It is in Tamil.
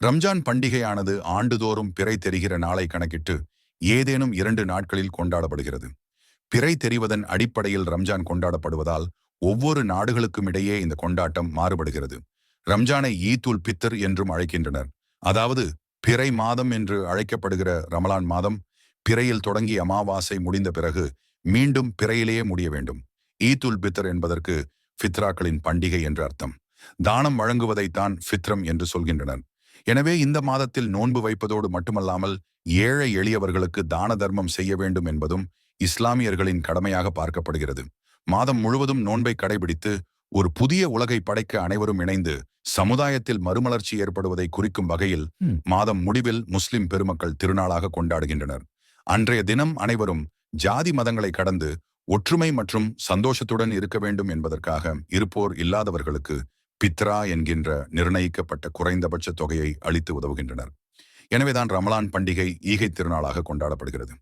ரம்ஜான் பண்டிகையானது ஆண்டுதோறும் பிறை தெரிகிற நாளை கணக்கிட்டு ஏதேனும் இரண்டு நாட்களில் கொண்டாடப்படுகிறது. பிறை தெரிவதன் அடிப்படையில் ரம்ஜான் கொண்டாடப்படுவதால் ஒவ்வொரு நாடுகளுக்கும் இடையே இந்த கொண்டாட்டம் மாறுபடுகிறது. ரம்ஜானை ஈத்துல் பித்தர் என்றும் அழைக்கின்றனர். அதாவது பிறை மாதம் என்று அழைக்கப்படுகிற ரமலான் மாதம் பிறையில் தொடங்கி அமாவாசை முடிந்த பிறகு மீண்டும் பிறையிலேயே முடிய வேண்டும். ஈத்துல் பித்தர் என்பதற்கு ஃபித்ராக்களின் பண்டிகை என்று அர்த்தம். தானம் வழங்குவதைத்தான் ஃபித்ரம் என்று சொல்கின்றனர். எனவே இந்த மாதத்தில் நோன்பு வைப்பதோடு மட்டுமல்லாமல் ஏழை எளியவர்களுக்கு தான தர்மம் செய்ய வேண்டும் என்பதும் இஸ்லாமியர்களின் கடமையாக பார்க்கப்படுகிறது மாதம் முழுவதும் நோன்பை கடைபிடித்து ஒரு புதிய உலகை படைக்க அனைவரும் இணைந்து சமுதாயத்தில் மறுமலர்ச்சி ஏற்படுவதை குறிக்கும் வகையில். மாதம் முடிவில் முஸ்லிம் பெருமக்கள் திருநாளாக கொண்டாடுகின்றனர் அன்றைய தினம் அனைவரும் ஜாதி மதங்களை கடந்து ஒற்றுமை மற்றும் சந்தோஷத்துடன் இருக்க வேண்டும் என்பதற்காக இருப்போர் இல்லாதவர்களுக்கு பித்ரா என்கின்ற நிர்ணயிக்கப்பட்ட குறைந்தபட்ச தொகையை அளித்து உதவுகின்றனர். எனவேதான் ரமலான் பண்டிகை ஈகை திருநாளாக கொண்டாடப்படுகிறது.